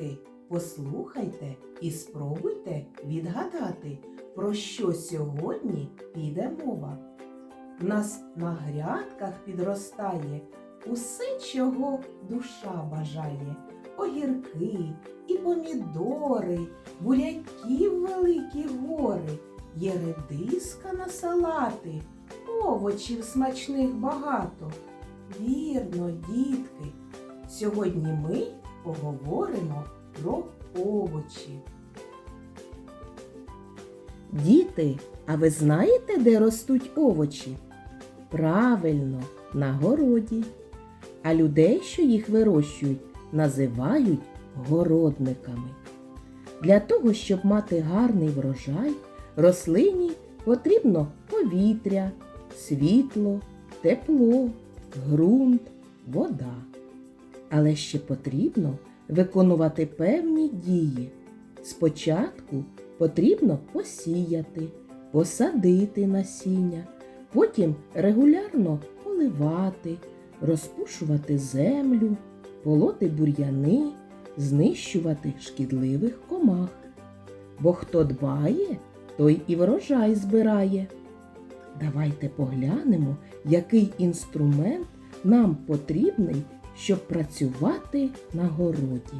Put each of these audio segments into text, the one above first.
Дітки, послухайте і спробуйте відгадати, про що сьогодні піде мова. В нас на грядках підростає усе, чого душа бажає. Огірки і помідори, буряків великі гори, є редиска на салати, овочів смачних багато. Вірно, дітки, сьогодні ми поговоримо про овочі. Діти, а ви знаєте, де ростуть овочі? Правильно, на городі. А людей, що їх вирощують, називають городниками. Для того, щоб мати гарний врожай, рослині потрібно повітря, світло, тепло, ґрунт, вода. Але ще потрібно виконувати певні дії. Спочатку потрібно посіяти, посадити насіння, потім регулярно поливати, розпушувати землю, полоти бур'яни, знищувати шкідливих комах. Бо хто дбає, той і врожай збирає. Давайте поглянемо, який інструмент нам потрібний, щоб працювати на городі.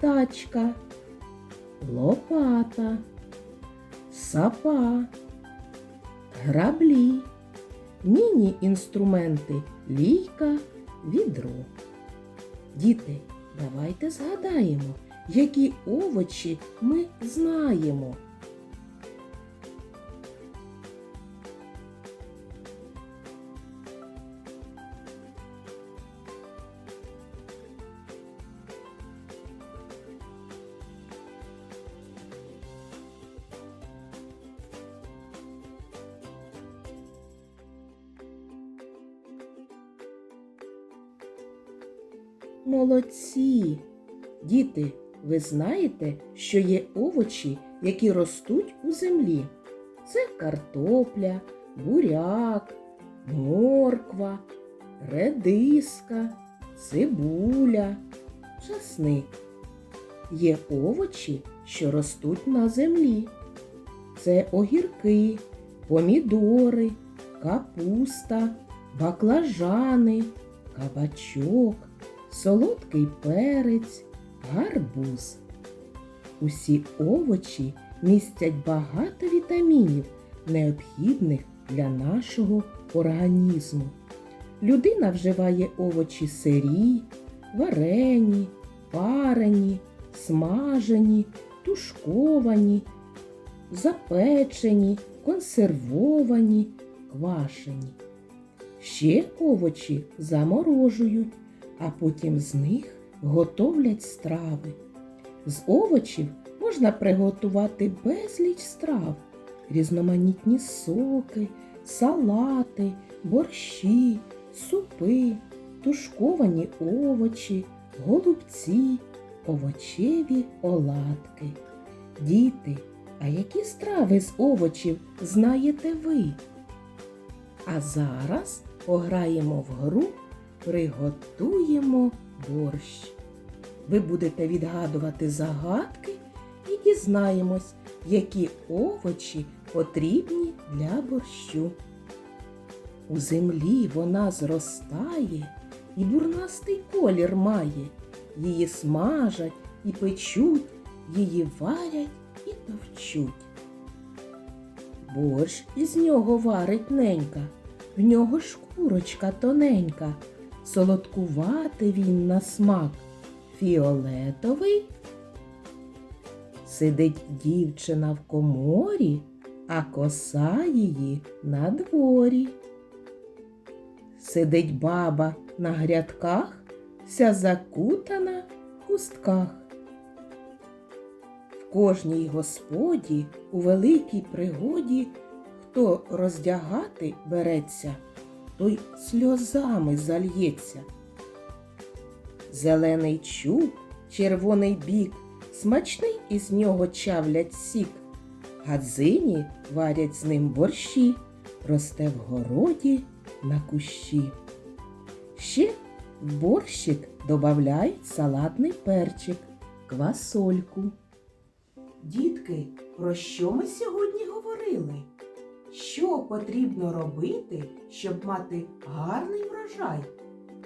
Тачка, лопата, сапа, граблі, міні-інструменти, лійка, відро. Діти, давайте згадаємо, які овочі ми знаємо. Молодці! Діти, ви знаєте, що є овочі, які ростуть у землі. Це картопля, буряк, морква, редиска, цибуля, часник. Є овочі, що ростуть на землі. Це огірки, помідори, капуста, баклажани, кабачок солодкий перець, гарбуз. Усі овочі містять багато вітамінів, необхідних для нашого організму. Людина вживає овочі сирі, варені, парені, смажені, тушковані, запечені, консервовані, квашені. Ще овочі заморожують а потім з них готовлять страви. З овочів можна приготувати безліч страв, різноманітні соки, салати, борщі, супи, тушковані овочі, голубці, овочеві оладки. Діти, а які страви з овочів знаєте ви? А зараз пограємо в гру приготуємо борщ. Ви будете відгадувати загадки і дізнаємось, які овочі потрібні для борщу. У землі вона зростає і бурнастий колір має. Її смажать і печуть, її варять і товчуть. Борщ із нього варить ненька, в нього шкурочка тоненька. Солодкувати він на смак фіолетовий. Сидить дівчина в коморі, а коса її на дворі. Сидить баба на грядках, вся закутана в хустках. В кожній господі у великій пригоді, хто роздягати береться той сльозами зальється. Зелений чуб, червоний бік, смачний із нього чавлять сік. Гадзині варять з ним борщі, росте в городі на кущі. Ще борщик додають салатний перчик, квасольку. Дітки, про що ми сьогодні говорили? Що потрібно робити, щоб мати гарний врожай?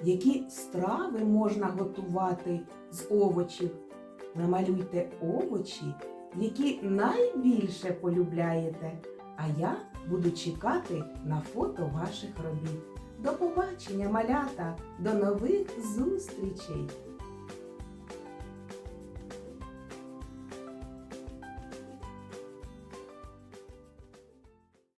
Які страви можна готувати з овочів? Намалюйте овочі, які найбільше полюбляєте, а я буду чекати на фото ваших робіт. До побачення, малята! До нових зустрічей!